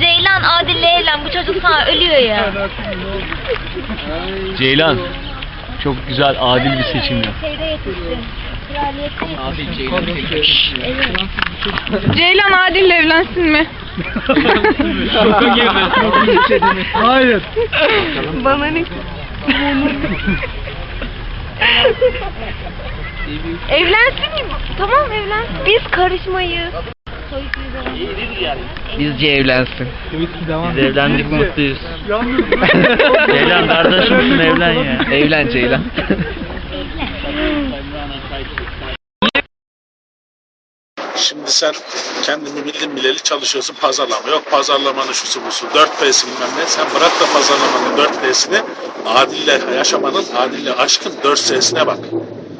Ceylan Adil'le evlen. Bu çocuk sana ölüyor ya. Ceylan. Çok güzel, adil bir seçim yap. Şeyde yetişsin. Kraliyette Abi Ceylan Ceylan Adil'le evlensin mi? Şoka girdi. Hayır. Bana ne? evlensin mi? Tamam evlen. Biz karışmayız. Bizce evlensin. Biz evlendik mutluyuz. Ceylan kardeşimsin evlen ya. Evlen Ceylan. Şimdi sen kendini bildin bileli çalışıyorsun pazarlama. Yok pazarlamanın şusu busu, 4P'si bilmem ne. Sen bırak da pazarlamanın 4P'sini adille yaşamanın, adille aşkın 4S'sine bak.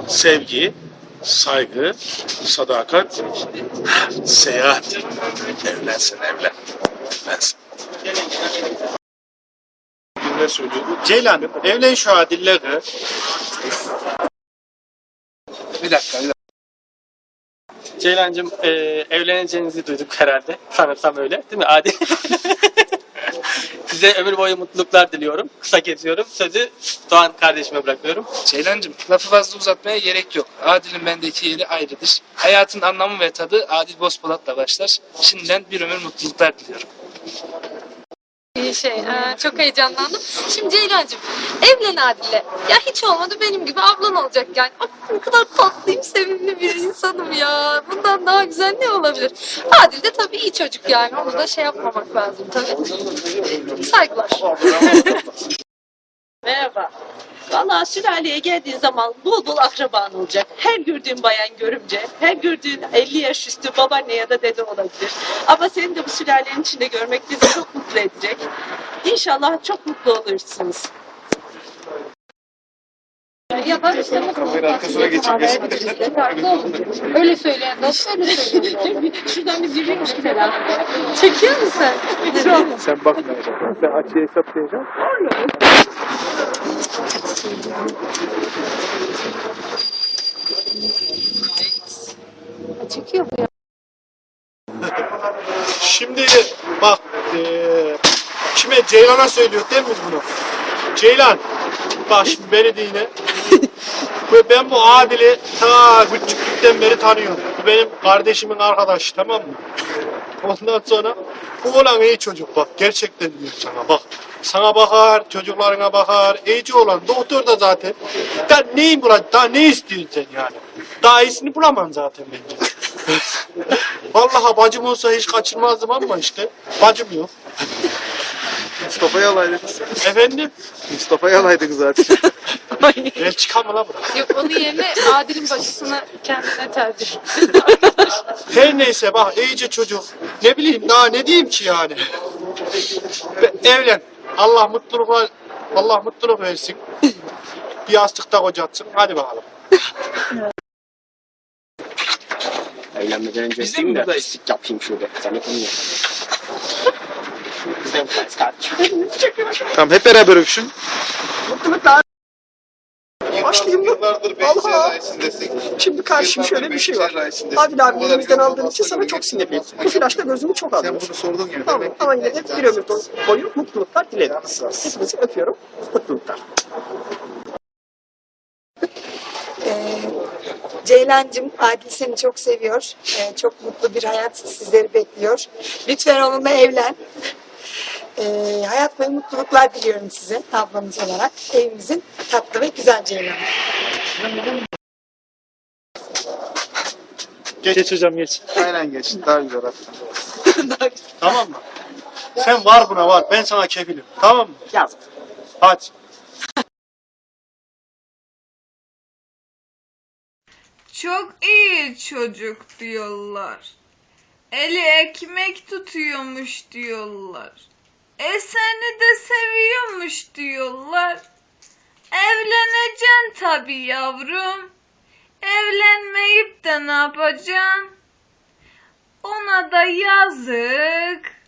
Sevgi, saygı, sadakat, seyahat. Evlensin evlen. Evlensin. Ne söylüyordu? Ceylan evlen şu Adil'le kız. Bir dakika, bir dakika. Ceylancığım e, evleneceğinizi duyduk herhalde. Sanırsam öyle. Değil mi Adi? Size ömür boyu mutluluklar diliyorum. Kısa kesiyorum. Sözü Doğan kardeşime bırakıyorum. Ceylancığım lafı fazla uzatmaya gerek yok. Adil'in bendeki yeri ayrıdır. Hayatın anlamı ve tadı Adil Bozpolat'la başlar. Şimdiden bir ömür mutluluklar diliyorum. İyi şey, e, çok heyecanlandım. Şimdi Ceylancığım, evlen Adil'le. Ya hiç olmadı benim gibi ablan olacak yani. Bak ne kadar tatlıyım, sevimli bir insanım ya. Bundan daha güzel ne olabilir? Adil de tabii iyi çocuk yani. Onu da şey yapmamak lazım tabii. Saygılar. Merhaba. Valla sülaleye geldiğin zaman bol bol akraban olacak. Her gördüğün bayan görümce, her gördüğün 50 yaş üstü babaanne ya da dede olabilir. Ama seni de bu sülalenin içinde görmek bizi çok mutlu edecek. İnşallah çok mutlu olursunuz. Ya da işte mutluluk arkasına geçecek. Öyle söyleyen dost öyle söylüyor. Şuradan biz yürüyelim mesela. Çekiyor musun sen? Sen bakmayacaksın. Sen açıya hesaplayacaksın. Çekiyor bu ya. Şimdi bak eee, kime Ceylan'a söylüyor değil mi bunu? Ceylan bak şimdi beni dinle. Ben bu Adil'i ta küçüklükten beri tanıyorum. Bu benim kardeşimin arkadaşı tamam mı? Ondan sonra bu olan iyi çocuk bak gerçekten diyorum sana bak. Sana bakar, çocuklarına bakar, iyice olan doktor da zaten. Daha neyi bulacak, daha ne istiyorsun sen yani? Daha iyisini bulamam zaten bence. Vallahi bacım olsa hiç kaçırmazdım ama işte bacım yok. Mustafa'yı alaydık. Efendim? Mustafa'yı alaydık zaten. Belçika mı la bura? Yok onun yerine Adil'in başısını kendine tercih. Her neyse bak iyice çocuk. Ne bileyim daha ne diyeyim ki yani. Ve evlen. Allah mutlulukla Allah mutluluk versin. Bir yastıkta kocatsın. Hadi bakalım. Evlenmeden önce Biz de buradayız? yapayım şurada. Sen yapamıyorsun. Biz de buradayız kardeşim. Tamam hep beraber öpüşün. Başlayayım mı? Allah! Şimdi karşım şöyle bir şey var. Adil abi elimizden aldığın için sana çok sinirliyim. Bu flaşla gözümü çok alıyor. Sen bunu sorduğun gibi tamam, Ama yine de bir ömür boyu mutluluklar dilerim. Hepinizi öpüyorum. Mutluluklar. Ceylancığım, Adil seni çok seviyor. Ee, çok mutlu bir hayat sizleri bekliyor. Lütfen onunla evlen. Ee, hayat boyu mutluluklar diliyorum size ablamız olarak. Evimizin tatlı ve güzel Ceylanı. Geç, geç hocam geç. Aynen geç. Daha güzel hatta. Tamam mı? Sen var buna var. Ben sana kefilim. Tamam mı? Yaz. Hadi. Çok iyi çocuk diyorlar. Eli ekmek tutuyormuş diyorlar. E seni de seviyormuş diyorlar. Evleneceksin tabii yavrum. Evlenmeyip de ne yapacaksın? Ona da yazık.